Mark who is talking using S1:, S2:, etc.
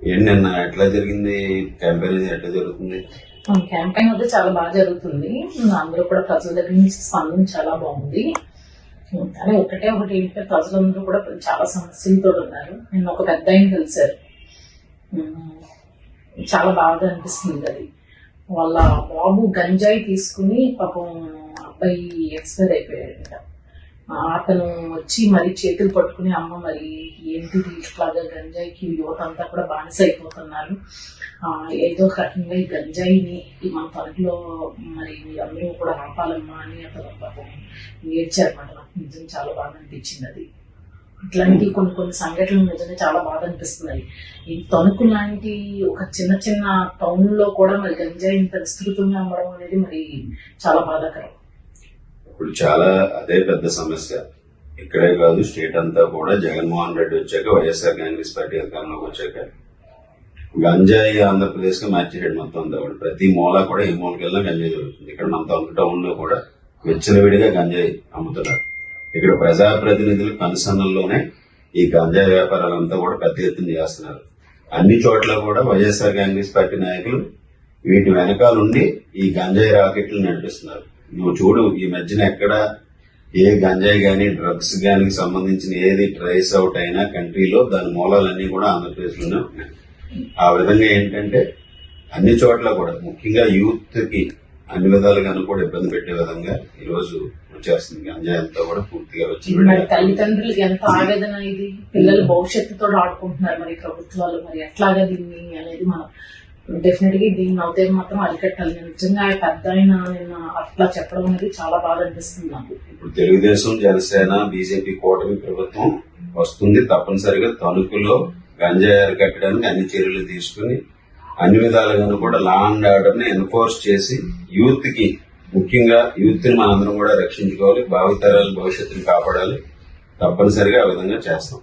S1: ఏంటి నిన్న ఎట్లా జరిగింది? క్యాంపెయిన్ ఎట్లా జరుగుతుంది?
S2: క్యాంపెయిన్ అయితే చాలా బాగా జరుగుతుంది. అందరూ కూడా ప్రజల దగ్గర నుంచి స్పందన చాలా బాగుంది. కానీ ఒకటే ఒకటి ఏంటంటే ప్రజలందరూ కూడా చాలా సమస్యలతో ఉన్నారు. నేను ఒక పెద్ద ఆయన కలిశారు చాలా బాగా అనిపిస్తుంది అది. వాళ్ళ బాబు గంజాయి తీసుకుని పాపం అబ్బాయి ఎక్స్పైర్ అయిపోయాడంట. అతను వచ్చి మరి చేతులు పట్టుకుని అమ్మ మరి ఏంటి ఇట్లాగా గంజాయికి యువత అంతా కూడా బానిస అయిపోతున్నారు ఏదో ఒక రకంగా ఈ గంజాయిని మన తనలో మరి అందరూ కూడా ఆపాలమ్మా అని అతను పాపం ఏడ్చారన్నమాట. నాకు నిజం చాలా బాగా అనిపించింది అది. ఇట్లాంటి కొన్ని కొన్ని సంఘటనలు నిజంగా చాలా బాధ అనిపిస్తున్నాయి. ఈ తణుకు లాంటి ఒక చిన్న చిన్న టౌన్లో కూడా మరి గంజాయి ఇంత విస్తృతంగా అమ్మడం అనేది మరి చాలా బాధాకరం.
S1: ఇప్పుడు చాలా అదే పెద్ద సమస్య. ఇక్కడే కాదు స్టేట్ అంతా కూడా జగన్మోహన్ రెడ్డి వచ్చాక వైఎస్ఆర్ కాంగ్రెస్ పార్టీ అధికారంలోకి వచ్చాక. గంజాయి ఆంధ్రప్రదేశ్కి మార్చేసాడు మొత్తం అంతా కూడా. ప్రతి మూల కూడా ఈ మూలకి వెళ్ళినా గంజాయి దొరుకుతుంది ఇక్కడ మన తణుకు టౌన్లో కూడా విచ్చలవిడిగా గంజాయి అమ్ముతున్నారు. ఇక్కడ ప్రజాప్రతినిధులు కనుసన్నల్లోనే ఈ గంజాయి వ్యాపారాలంతా కూడా పెద్ద ఎత్తున చేస్తున్నారు. అన్ని చోట్ల కూడా వైఎస్ఆర్ కాంగ్రెస్ పార్టీ నాయకులు వీటి వెనకాలండి ఈ గంజాయి రాకెట్లు నడిపిస్తున్నారు. నువ్వు చూడు ఈ మధ్యన ఎక్కడ ఏ గంజాయి గాని డ్రగ్స్ గాని సంబంధించిన ఏది ట్రేస్ అవుట్ అయినా కంట్రీలో దాని మూలాలన్నీ కూడా ఆంధ్రప్రదేశ్లోనే ఉన్నాయి. ఆ విధంగా ఏంటంటే అన్ని చోట్ల కూడా ముఖ్యంగా యూత్కి అన్ని విధాలుగాను కూడా ఇబ్బంది పెట్టే విధంగా ఈ రోజు వచ్చేస్తుంది. గంజాయి అంతా కూడా పూర్తిగా వచ్చి
S2: మరి తల్లిదండ్రులకి ఎంత ఆవేదన ఇది? పిల్లల భవిష్యత్తుతో ఆడుకుంటున్నారు మరి ప్రభుత్వాలు. మరి ఎట్లాగా దీన్ని అనేది మనం డెఫినెట్గా దీన్ని అవుతే మాత్రం అరికట్టాలి. నేను నిజంగా పెద్ద ఆయన నిన్న అట్లా చెప్పడం అనేది చాలా బాధ అనిపిస్తుంది నాకు.
S1: ఇప్పుడు తెలుగుదేశం జనసేన బీజేపీ కూటమి ప్రభుత్వం వస్తుంది తప్పనిసరిగా తణుకులో గంజాయి అరికట్టడానికి అన్ని చర్యలు తీసుకుని అన్ని విధాలుగాను కూడా లా అండ్ ఆర్డర్ని ఎన్ఫోర్స్ చేసి యూత్కి ముఖ్యంగా యూత్ని మనందరం కూడా రక్షించుకోవాలి భావితరాలు భవిష్యత్తుని కాపాడాలి తప్పనిసరిగా ఆ విధంగా చేస్తాం.